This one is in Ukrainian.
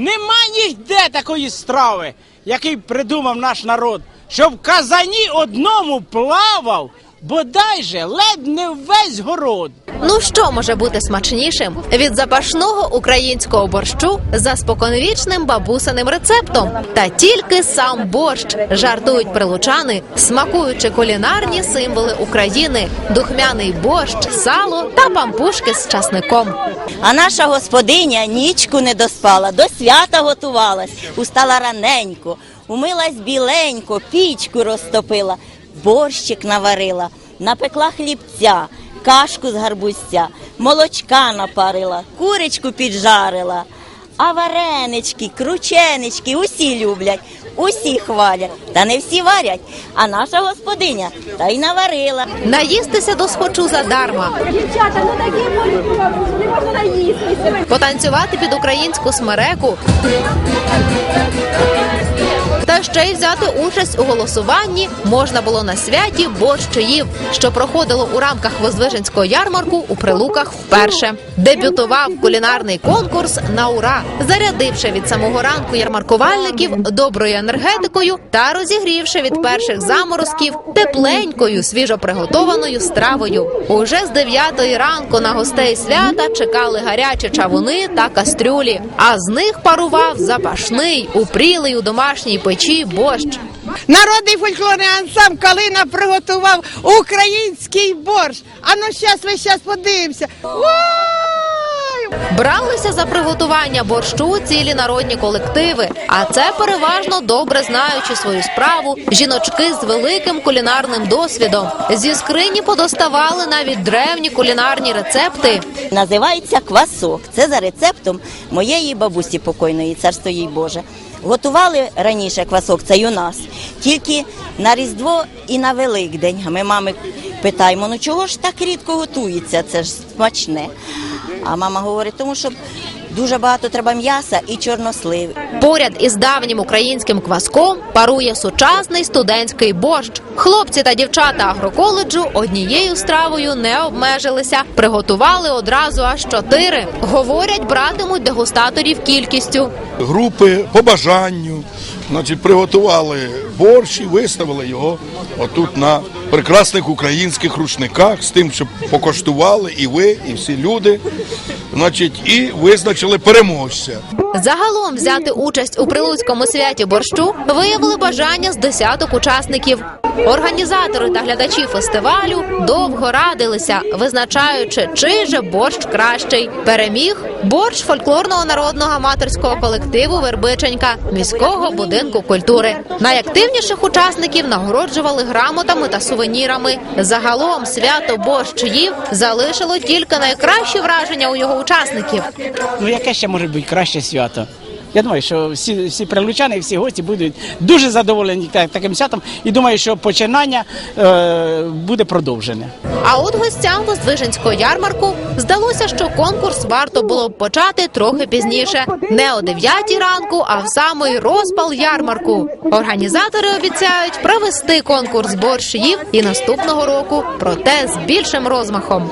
Нема ніде такої страви, який придумав наш народ, щоб в казані одному плавав, бодай же ледь не весь город. Ну що може бути смачнішим від запашного українського борщу за споконвічним бабусиним рецептом? Та тільки сам борщ жартують прилучани, смакуючи кулінарні символи України: духмяний борщ, сало та пампушки з часником. А наша господиня нічку не доспала, до свята готувалась, устала раненько, умилась біленько, пічку розтопила, борщик наварила, напекла хлібця, кашку з гарбузця, молочка напарила, курочку піджарила. А варенички, крученички усі люблять, усі хвалять. Та не всі варять. А наша господиня та й наварила. Наїстися до схочу задарма. Дівчата, ну такі болі не можна наїстися. потанцювати під українську смереку. Ще й взяти участь у голосуванні можна було на святі борщиїв, що проходило у рамках Возвиженського ярмарку у прилуках вперше. Дебютував кулінарний конкурс на ура, зарядивши від самого ранку ярмаркувальників доброю енергетикою та розігрівши від перших заморозків тепленькою свіжо приготованою стравою. Уже з 9 ранку на гостей свята чекали гарячі чавуни та кастрюлі, а з них парував запашний, упрілий у домашній печі борщ. Народний фольклорний ансамбль Калина приготував український борщ. А ну зараз ми зараз подивимося. Бралися за приготування борщу цілі народні колективи, а це переважно добре знаючи свою справу жіночки з великим кулінарним досвідом. Зі скрині подоставали навіть древні кулінарні рецепти. Називається квасок. Це за рецептом моєї бабусі покойної, царство їй Боже. Готували раніше квасок, це й у нас. Тільки на Різдво і на Великдень. Ми мами питаємо, ну чого ж так рідко готується? Це ж смачне. А мама говорить, тому що дуже багато треба м'яса і чорнослив. Поряд із давнім українським кваском парує сучасний студентський борщ. Хлопці та дівчата агроколеджу однією стравою не обмежилися, приготували одразу аж чотири. Говорять, братимуть дегустаторів кількістю. групи по бажанню. Значить, приготували борщ і виставили його отут на прекрасних українських рушниках з тим, щоб покоштували і ви, і всі люди. Значить, і визначили переможця. Загалом взяти участь у прилуцькому святі борщу виявили бажання з десяток учасників. Організатори та глядачі фестивалю довго радилися, визначаючи, чий же борщ кращий. Переміг борщ фольклорного народного аматорського колективу Вербиченька міського будинку культури. Найактивніших учасників нагороджували грамотами та сувенірами. Загалом свято борщ їв залишило тільки найкращі враження у його учасників. Ну яке ще може бути краще свято? Я думаю, що всі, всі прилучани, всі гості будуть дуже задоволені таким святом і думаю, що починання е, буде продовжене. А от гостям Воздвиженського ярмарку здалося, що конкурс варто було б почати трохи пізніше, не о 9 ранку, а в самий розпал ярмарку. Організатори обіцяють провести конкурс борщів і наступного року, проте з більшим розмахом.